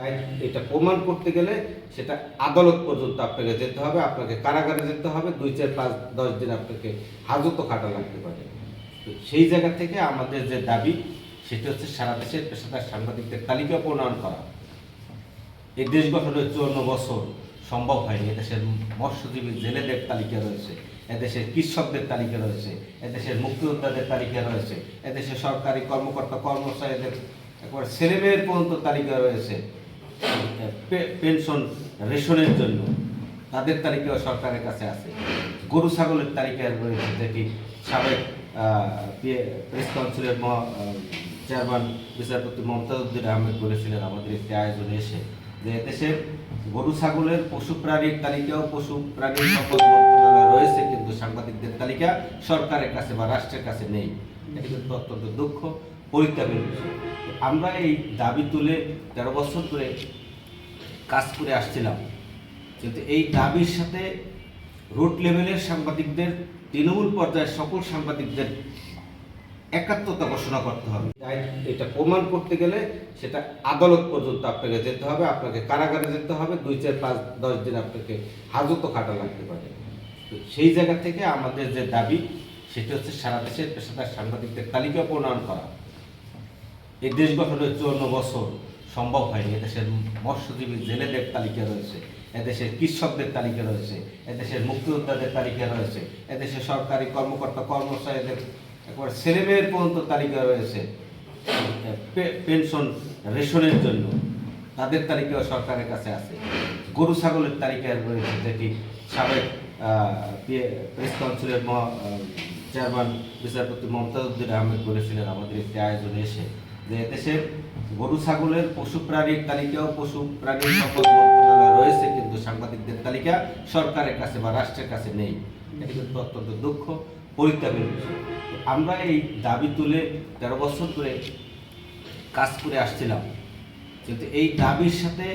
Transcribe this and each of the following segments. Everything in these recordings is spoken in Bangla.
তাই এটা প্রমাণ করতে গেলে সেটা আদালত পর্যন্ত আপনাকে যেতে হবে, আপনাকে কারাগারে যেতে হবে, দুই চার পাঁচ দশ দিন আপনাকে হাজতও খাটা লাগতে পারে। তো সেই জায়গা থেকে আমাদের যে দাবি, সেটা হচ্ছে সারা দেশের পেশাদার সাংবাদিকদের তালিকা প্রণয়ন করা। এই দেশ গঠনের চুয়ান্ন বছর সম্ভব হয়নি, এদেশের মৎস্যজীবী জেলেদের তালিকা রয়েছে, এদেশের কৃষকদের তালিকা রয়েছে, এদেশের মুক্তিযোদ্ধাদের তালিকা রয়েছে, এদেশের সরকারি কর্মকর্তা কর্মচারীদের, একবার ছেলেমেয়ের পর্যন্ত তালিকা রয়েছে। পেনশন রেশনের জন্য। তাদের তালিকাও সরকারের কাছে আছে। গরু ছাগলের তালিকা রয়েছে, যেটি সাবেক প্রেস কাউন্সিলের চেয়ারম্যান বিচারপতি মমতাজউদ্দিন আহমেদ বলেছিলেন, আমাদের একটি আয়োজনে এসে যে দেশের গরু ছাগলের পশু প্রাণীর তালিকাও পশু প্রাণীর সম্পদ মন্ত্রণালয়ে রয়েছে, কিন্তু সাংবাদিকদের তালিকা সরকারের কাছে বা রাষ্ট্রের কাছে নেই। এটি কিন্তু অত্যন্ত দুঃখ। পরিত্যাগের আমরা এই দাবি তুলে তেরো বছর ধরে কাজ করে আসছিলাম কিন্তু এই দাবির সাথে রুট লেভেলের সাংবাদিকদের, তৃণমূল পর্যায়ের সকল সাংবাদিকদের একাত্মতা ঘোষণা করতে হবে। এটা প্রমাণ করতে গেলে সেটা আদালত পর্যন্ত আপনাকে যেতে হবে, আপনাকে কারাগারে যেতে হবে, দুই চার পাঁচ দশ দিন আপনাকে হাজতও কাটা লাগতে পারে। তো সেই জায়গা থেকে আমাদের যে দাবি, সেটা হচ্ছে সারা দেশের পেশাদার সাংবাদিকদের তালিকা প্রণয়ন করা। এই দেশ গঠনের চুয়ান্ন বছর সম্ভব হয়নি। এদেশের মৎস্যজীবী জেলেদের তালিকা রয়েছে, এদেশের কৃষকদের তালিকা রয়েছে, এদেশের মুক্তিযোদ্ধাদের তালিকা রয়েছে, এদেশের সরকারি কর্মকর্তা কর্মচারীদের একবার ছেলেমেয়ের পর্যন্ত তালিকা রয়েছে। পেনশন রেশনের জন্য তাদের তালিকাও সরকারের কাছে আছে। গরু, ছাগলের তালিকা রয়েছে, যেটি সাবেক প্রেস কাউন্সিলের চেয়ারম্যান বিচারপতি মমতাজউদ্দিন আহমেদ বলেছিলেন, আমাদের একটি আয়োজনে এসে যে দেশের গরু, ছাগলের পশু প্রাণীর তালিকাও পশু প্রাণীর মন্ত্রণালয়ে রয়েছে, কিন্তু সাংবাদিকদের তালিকা সরকারের কাছে বা রাষ্ট্রের কাছে নেই। এটি কিন্তু অত্যন্ত দুঃখ পরিত্যাগের আমরা এই দাবি তুলে তেরো বছর ধরে কাজ করে আসছিলাম, কিন্তু এই দাবির সাথে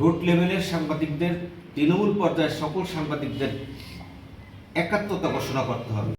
রুট লেভেলের সাংবাদিকদের, তৃণমূল পর্যায়ের সকল সাংবাদিকদের একাত্মতা ঘোষণা করতে হবে।